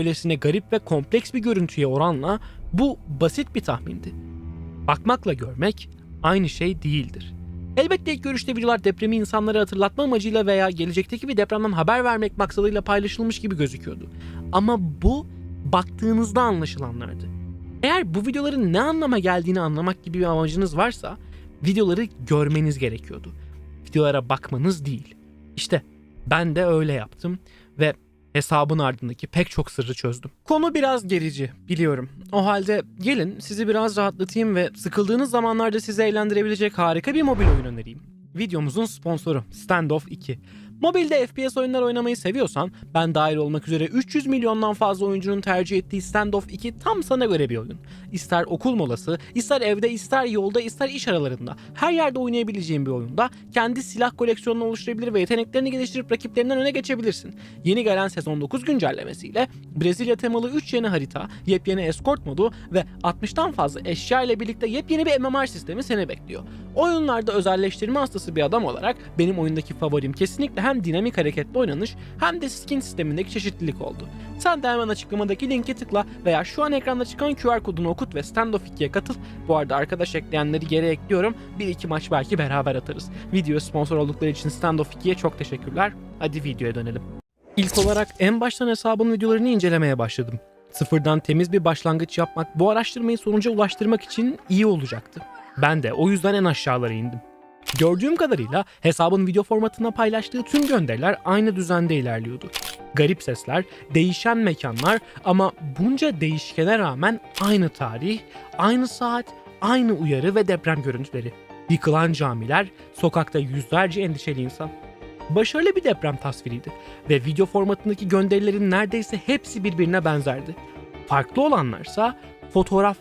Öylesine garip ve kompleks bir görüntüye oranla bu basit bir tahmindi. Bakmakla görmek aynı şey değildir. Elbette ilk görüşte videolar depremi insanlara hatırlatma amacıyla veya gelecekteki bir depremden haber vermek maksadıyla paylaşılmış gibi gözüküyordu. Ama bu baktığınızda anlaşılanlardı. Eğer bu videoların ne anlama geldiğini anlamak gibi bir amacınız varsa videoları görmeniz gerekiyordu. Videolara bakmanız değil. İşte ben de öyle yaptım ve hesabın ardındaki pek çok sırrı çözdüm. Konu biraz gerici biliyorum. O halde gelin sizi biraz rahatlatayım ve sıkıldığınız zamanlarda sizi eğlendirebilecek harika bir mobil oyun önereyim. Videomuzun sponsoru Standoff 2. Mobilde FPS oyunlar oynamayı seviyorsan ben dahil olmak üzere 300 milyondan fazla oyuncunun tercih ettiği Standoff 2 tam sana göre bir oyun. İster okul molası, ister evde, ister yolda, ister iş aralarında her yerde oynayabileceğin bir oyunda kendi silah koleksiyonunu oluşturabilir ve yeteneklerini geliştirip rakiplerinden öne geçebilirsin. Yeni gelen sezon 9 güncellemesiyle Brezilya temalı 3 yeni harita, yepyeni escort modu ve 60'tan fazla eşya ile birlikte yepyeni bir MMR sistemi seni bekliyor. Oyunlarda özelleştirme hastası bir adam olarak benim oyundaki favorim kesinlikle hem dinamik hareketli oynanış hem de skin sistemindeki çeşitlilik oldu. Sen de hemen açıklamadaki linke tıkla veya şu an ekranda çıkan QR kodunu okut ve Standoff 2'ye katıl. Bu arada arkadaş ekleyenleri geri ekliyorum. Bir iki maç belki beraber atarız. Video sponsor oldukları için Standoff 2'ye çok teşekkürler. Hadi videoya dönelim. İlk olarak en baştan hesabın videolarını incelemeye başladım. Sıfırdan temiz bir başlangıç yapmak bu araştırmayı sonuca ulaştırmak için iyi olacaktı. Ben de o yüzden en aşağılara indim. Gördüğüm kadarıyla hesabın video formatına paylaştığı tüm gönderiler aynı düzende ilerliyordu. Garip sesler, değişen mekanlar ama bunca değişkene rağmen aynı tarih, aynı saat, aynı uyarı ve deprem görüntüleri. Yıkılan camiler, sokakta yüzlerce endişeli insan. Başarılı bir deprem tasviriydi ve video formatındaki gönderilerin neredeyse hepsi birbirine benzerdi. Farklı olanlarsa fotoğraf